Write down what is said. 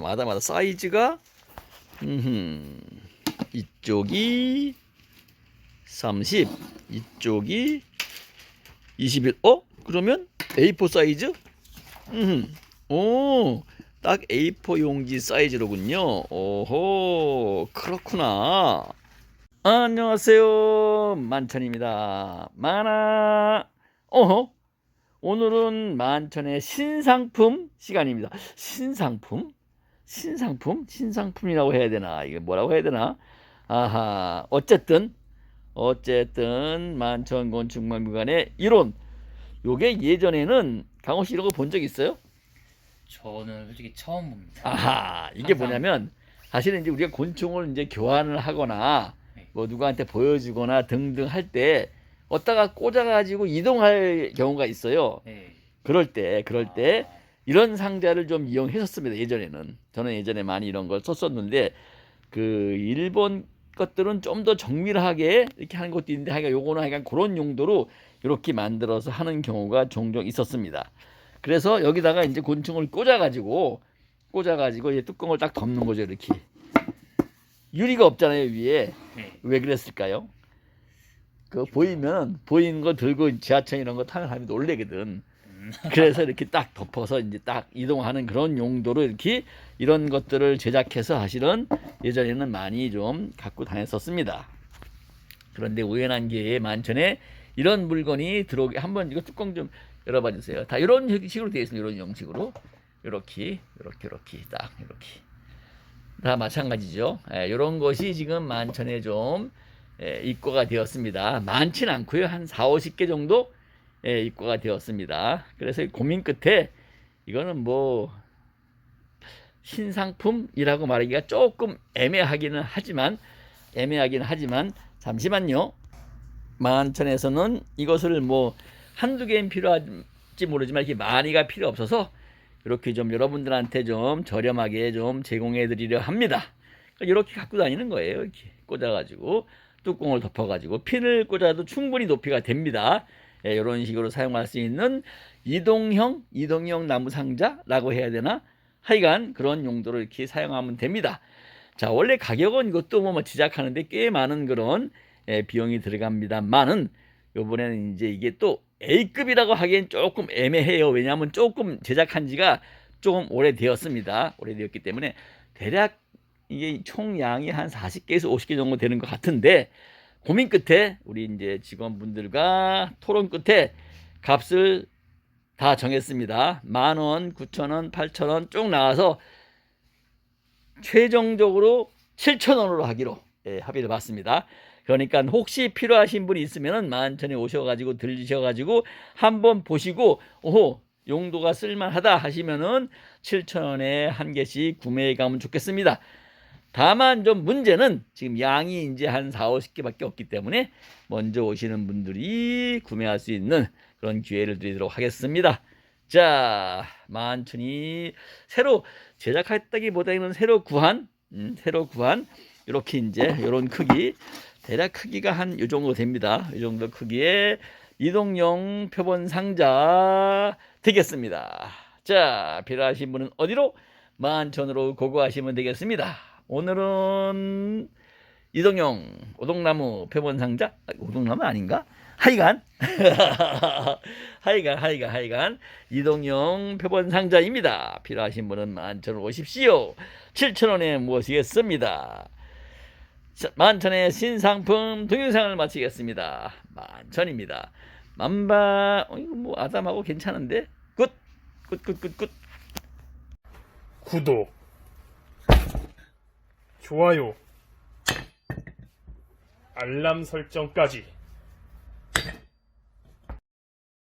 와, 참 아다마다 사이즈가 음, 이쪽이 30, 이쪽이 21. 어? 그러면 A4 사이즈? 음, 오, 딱 A4 용지 사이즈로군요. 오호, 그렇구나. 안녕하세요, 만천입니다. 만화. 어허. 오늘은 만천의 신상품 시간입니다. 신상품? 신상품? 신상품이라고 해야 되나? 이게 뭐라고 해야 되나? 아하. 어쨌든 어쨌든 만천 건축박물관의 이론. 요게 예전에는 강호 씨 이런 거 본 적 있어요? 저는 솔직히 처음 봅니다. 아하. 이게 항상- 뭐냐면 사실은 이제 우리가 곤충을 이제 교환을 하거나 네. 뭐 누구한테 보여주거나 등등 할 때 어디다가 꽂아가지고 이동할 경우가 있어요. 네. 그럴 때, 그럴 때 아, 이런 상자를 좀 이용했었습니다. 예전에는 저는 예전에 많이 이런 걸 썼었는데 그 일본 것들은 좀 더 정밀하게 이렇게 하는 것도 있는데 하여간 요거는 하여간 그런 용도로 이렇게 만들어서 하는 경우가 종종 있었습니다. 그래서 여기다가 이제 곤충을 꽂아가지고 꽂아가지고 이제 뚜껑을 딱 덮는 거죠 이렇게 유리가 없잖아요 위에 네. 왜 그랬을까요? 그 보이면 보이는 거 들고 지하철 이런 거 타는 사람이 놀래거든. 음, 그래서 이렇게 딱 덮어서 이제 딱 이동하는 그런 용도로 이렇게 이런 것들을 제작해서 사실은 예전에는 많이 좀 갖고 다녔었습니다. 그런데 우연한 기회에 만천에 이런 물건이 들어오게 한번 이거 뚜껑 좀 열어봐 주세요. 다 이런 식으로 되어 있습니다. 이런 형식으로 이렇게 이렇게 이렇게 딱 이렇게 다 마찬가지죠. 예, 이런 것이 지금 만천에 좀 예, 입고가 되었습니다. 많지는 않고요. 한 4, 50개 정도 예, 입고가 되었습니다. 그래서 고민 끝에 이거는 뭐 신상품이라고 말하기가 조금 애매하기는 하지만 애매하긴 하지만 잠시만요. 만천에서는 이것을 뭐 한두 개는 필요할지 모르지만 이렇게 많이가 필요 없어서 이렇게 좀 여러분들한테 좀 저렴하게 좀 제공해 드리려 합니다. 그러니까 이렇게 갖고 다니는 거예요. 이렇게 꽂아가지고 뚜껑을 덮어가지고 핀을 꽂아도 충분히 높이가 됩니다. 예, 이런 식으로 사용할 수 있는 이동형 이동형 나무 상자라고 해야 되나? 하여간 그런 용도로 이렇게 사용하면 됩니다. 자 원래 가격은 이것도 뭐 제작하는데 꽤 많은 그런 예, 비용이 들어갑니다만은 요번에는 이제 이게 또 A급이라고 하기엔 조금 애매해요. 왜냐하면 조금 제작한 지가 조금 오래되었습니다. 오래되었기 때문에 대략 이게 총 양이 한 40개에서 50개 정도 되는 것 같은데 고민 끝에 우리 이제 직원분들과 토론 끝에 값을 다 정했습니다. 만 원, 구천 원, 팔천 원 쭉 나와서 최종적으로 7천 원으로 하기로 예, 합의를 봤습니다. 그러니까 혹시 필요하신 분이 있으면은 만천에 오셔가지고 들리셔가지고 한번 보시고 오호 용도가 쓸만하다 하시면은 7천 원에 한 개씩 구매해 가면 좋겠습니다. 다만 좀 문제는 지금 양이 이제 한 4, 50개밖에 없기 때문에 먼저 오시는 분들이 구매할 수 있는 그런 기회를 드리도록 하겠습니다. 자, 만천이 새로 제작했다기보다는 새로 구한, 음, 새로 구한 이렇게 이제 이런 크기, 대략 크기가 한 이 정도 됩니다. 이 정도 크기의 이동용 표본 상자 되겠습니다. 자, 필요하신 분은 어디로? 만천으로 고고하시면 되겠습니다. 오늘은 이동용 오동나무 표본 상자, 아, 오동나무 아닌가? 하여간 하여간 하여간 하여간 이동용 표본 상자입니다. 필요하신 분은 만천으로 오십시오. 7천원에 모시겠습니다. 자, 만천의 신상품 동영상을 마치겠습니다. 만천입니다. 만바 어, 이거 뭐 아담하고 괜찮은데 굿 굿 굿 굿굿 구독, 좋아요, 알람 설정까지